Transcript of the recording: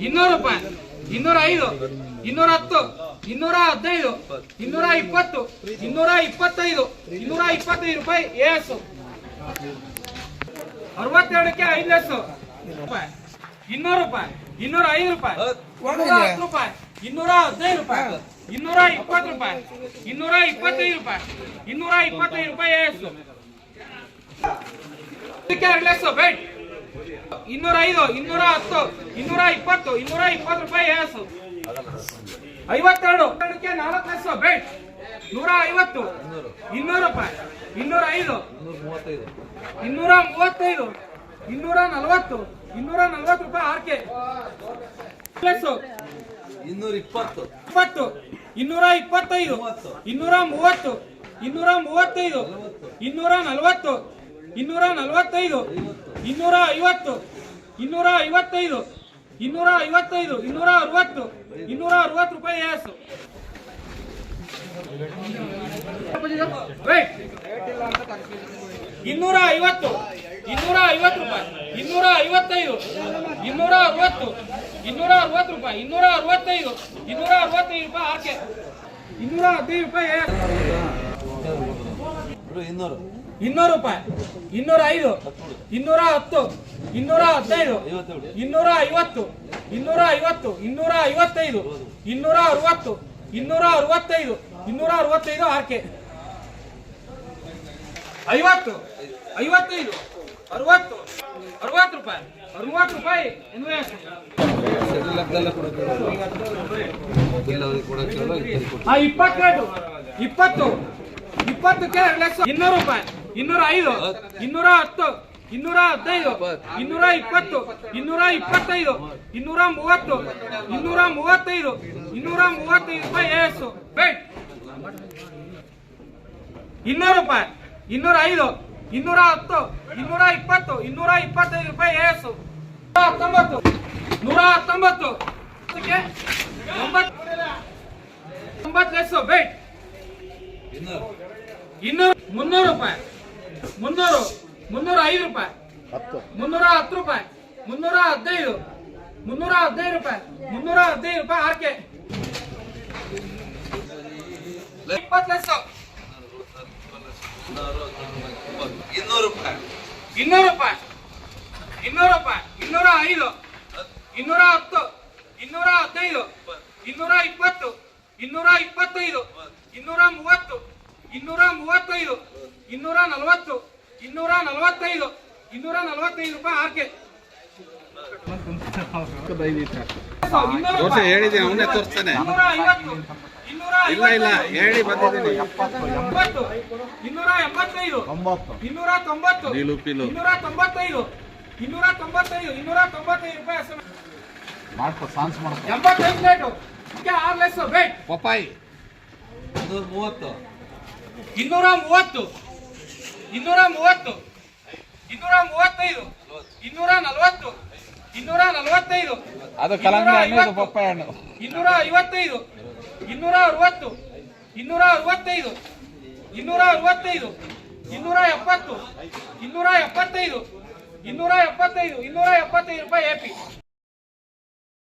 ಇನ್ನೂರ ಐದು ಇನ್ನೂರ ಹತ್ತು ಇನ್ನೂರ ಹದಿನೈದು ಇನ್ನೂರ ಇಪ್ಪತ್ತು ಇನ್ನೂರ ಇಪ್ಪತ್ತೈದು ಇನ್ನೂರ ಇಪ್ಪತ್ತೈದು ರೂಪಾಯಿ ಎಸ್ ಅರವತ್ತೆರಡಕ್ಕೆ ಐದು ಎಸ್ ರೂಪಾಯಿ ಇನ್ನೂರು ರೂಪಾಯಿ ಇನ್ನೂರ ಐದು ರೂಪಾಯಿ ಇನ್ನೂರ ಹತ್ತು ರೂಪಾಯಿ ಇನ್ನೂರ ಹದಿನೈದು ರೂಪಾಯಿ ಇನ್ನೂರ ಇಪ್ಪತ್ತು ರೂಪಾಯಿ ಇನ್ನೂರ ಇಪ್ಪತ್ತೈದು ರೂಪಾಯಿ ಇನ್ನೂರ ಇಪ್ಪತ್ತೈದು ರೂಪಾಯಿ ಎಸ್ ಎರಡು ಲಕ್ಷ ಬೇಟ್ ಇನ್ನೂರ ಐದು ಇನ್ನೂರ ಹತ್ತು ಇನ್ನೂರ ಇಪ್ಪತ್ತು ಇನ್ನೂರ ಇಪ್ಪತ್ತು ರೂಪಾಯಿ ಎಸ್ ಐವತ್ತೆರಡು. ನಾಲ್ಕು ಲೆಸ್ ಬೆಟ್ ನೂರ ಐವತ್ತು. ಇನ್ನೂರು ರೂಪಾಯಿ. ಇನ್ನೂರ ಐದು ಇನ್ನೂರ ಮೂವತ್ತೈದು. ಇನ್ನೂರ ನಲವತ್ತು. ಇನ್ನೂರ ನಲವತ್ತು ರೂಪಾಯಿ ಆರ್ ಕೆ ಇನ್ನೂರ ಇಪ್ಪತ್ತು. ಇಪ್ಪತ್ತು. ಇನ್ನೂರ ಇಪ್ಪತ್ತೈದು. ಇನ್ನೂರ ಮೂವತ್ತು. ಇನ್ನೂರ ಮೂವತ್ತೈದು. ಇನ್ನೂರ ನಲವತ್ತು. ಇನ್ನೂರ ನಲವತ್ತೈದು, ಇನ್ನೂರ ಐವತ್ತು, ಇನ್ನೂರ ಐವತ್ತೈದು ಇನ್ನೂರ ಐವತ್ತೈದು, ಇನ್ನೂರ ಅರವತ್ತು ಇನ್ನೂರ ಅರವತ್ತು ರೂಪಾಯಿ ಎಸ್ ಇನ್ನೂರ ಐವತ್ತು ಇನ್ನೂರ ಐವತ್ತು ರೂಪಾಯಿ, ಇನ್ನೂರ ಐವತ್ತೈದು, ಇನ್ನೂರ ಅರವತ್ತು ಇನ್ನೂರ ಅರವತ್ತು ರೂಪಾಯಿ, ಇನ್ನೂರ ಅರವತ್ತೈದು ಇನ್ನೂರ ಅರವತ್ತೈದು ರೂಪಾಯಿ ಹಾಕಿ ಇನ್ನೂರ ಹದಿನೈದು ರೂಪಾಯಿ ಇನ್ನೂರು. ಇನ್ನೂರು ರೂಪಾಯಿ. ಇನ್ನೂರ ಐದು. ಇನ್ನೂರ ಹತ್ತು. ಇನ್ನೂರ ಹದಿನೈದು. ಇನ್ನೂರ ಐವತ್ತು. ಇನ್ನೂರ ಐವತ್ತು. ಇನ್ನೂರ ಐವತ್ತೈದು. ಇನ್ನೂರ ಅರವತ್ತು. ಇನ್ನೂರ ಅರವತ್ತೈದು. ಇನ್ನೂರ ಅರವತ್ತೈದು ಆರ್ಕೆ. ಐವತ್ತು. ಐವತ್ತೈದು. ಅರವತ್ತು. ಅರವತ್ತು ರೂಪಾಯಿ. ಅರವತ್ತು ರೂಪಾಯಿ. ಇಪ್ಪತ್ತು ಇಪ್ಪತ್ತು. ಇಪ್ಪತ್ತಕ್ಕೆ ಎರಡು ಲಕ್ಷ. ಇನ್ನೂರು ರೂಪಾಯಿ. ಇನ್ನೂರ ಐದು ಇನ್ನೂರ ಹತ್ತು ಇನ್ನೂರ ಹದಿನೈದು ಇನ್ನೂರ ಇಪ್ಪತ್ತು ಇನ್ನೂರ ಇಪ್ಪತ್ತೈದು ಇನ್ನೂರ ಮೂವತ್ತು ಇನ್ನೂರ ಮೂವತ್ತೈದು ಇನ್ನೂರ ಮೂವತ್ತೈದು ರೂಪಾಯಿ ಎಸ್ ಬೇಟ್ ಇನ್ನೂರು ರೂಪಾಯಿ ಇನ್ನೂರ ಐದು ಇನ್ನೂರ ಹತ್ತು ಇನ್ನೂರ ಇಪ್ಪತ್ತು ಇನ್ನೂರ ಇಪ್ಪತ್ತೈದು ರೂಪಾಯಿ ಎಸ್ ನೂರ ಹತ್ತೊಂಬತ್ತು ನೂರ ಹತ್ತೊಂಬತ್ತು ಒಂಬತ್ತು ಬೇಟ್ ಇನ್ನೂರು ಮುನ್ನೂರು ರೂಪಾಯಿ. ಮುನ್ನೂರು ಮುನ್ನೂರ ಐದು ರೂಪಾಯಿ. ಮುನ್ನೂರ ಹತ್ತು ರೂಪಾಯಿ. ಮುನ್ನೂರ ಹದಿನೈದು. ಮುನ್ನೂರ ಹದಿನೈದು ರೂಪಾಯಿ. ಮುನ್ನೂರ ಹದಿನೈದು ರೂಪಾಯಿ ಆರ್ಕೆ ಇಪ್ಪತ್ತು ಲಕ್ಷ ಇನ್ನೂರು ರೂಪಾಯಿ. ಇನ್ನೂರು ರೂಪಾಯಿ. ಇನ್ನೂರು ರೂಪಾಯಿ. ಇನ್ನೂರ ಐದು. ಇನ್ನೂರ ಹತ್ತು. ಇನ್ನೂರ ಹದಿನೈದು. ಇನ್ನೂರ ಇಪ್ಪತ್ತು. ಇನ್ನೂರ ಇಪ್ಪತ್ತೈದು. ಇನ್ನೂರ ಮೂವತ್ತು. ಇನ್ನೂರ ಮೂವತ್ತೈದು ಇನ್ನೂರ ನಲವತ್ತು ಇನ್ನೂರ ನಲವತ್ತೈದು ಇನ್ನೂರ ನಲವತ್ತೈದು ರೂಪಾಯಿ ಆರ್ಕೆ. ಇನ್ನೂರು ತೋರ್ಸಿ ರೂಪಾಯಿ. ಹೇಳಿದ್ದೀನಿ ಅವನೇ ತೋರಿಸ್ತಾನೆ. ಇನ್ನೂರ ಇಲ್ಲ ಇಲ್ಲ ಹೇಳಿ ಬಂದಿದ್ದೀನಿ. ಎಂಬತ್ತು ಇನ್ನೂರ ಎಂಬತ್ತೈದು ಇನ್ನೂರ ತೊಂಬತ್ತು. ಇನ್ನೂರ ತೊಂಬತ್ತೈದು ಇನ್ನೂರ ತೊಂಬತ್ತೈದು ಇನ್ನೂರ ತೊಂಬತ್ತೈದು ರೂಪಾಯಿ SMS. ಮಾಡ್ಕೊ ಸಾನ್ಸ್ ಮಾಡ್ಕೊ. ಎಂಬತ್ತೈದು ಪ್ಲೇಟು. ಆರು ಲೆಸ್ ಬೇಟ್ ಪಪ್ಪಾಯಿ. ಮೂವತ್ತು. ಇನ್ನೂರ ಮೂವತ್ತು. ಇನ್ನೂರ ಮೂವತ್ತು. ಇನ್ನೂರ ಮೂವತ್ತೈದು. ಇನ್ನೂರ ನಲವತ್ತು. ಇನ್ನೂರ ನಲವತ್ತೈದು. ಅದು ಇನ್ನೂರ ಐವತ್ತೈದು. ಇನ್ನೂರ ಅರವತ್ತು. ಇನ್ನೂರ ಅರವತ್ತೈದು. ಇನ್ನೂರ ಅರವತ್ತೈದು. ಇನ್ನೂರ ಎಪ್ಪತ್ತು. ಇನ್ನೂರ ಎಪ್ಪತ್ತೈದು. ಇನ್ನೂರ ಎಪ್ಪತ್ತೈದು. ಇನ್ನೂರ ಎಪ್ಪತ್ತೈದು ರೂಪಾಯಿ ಎಪಿ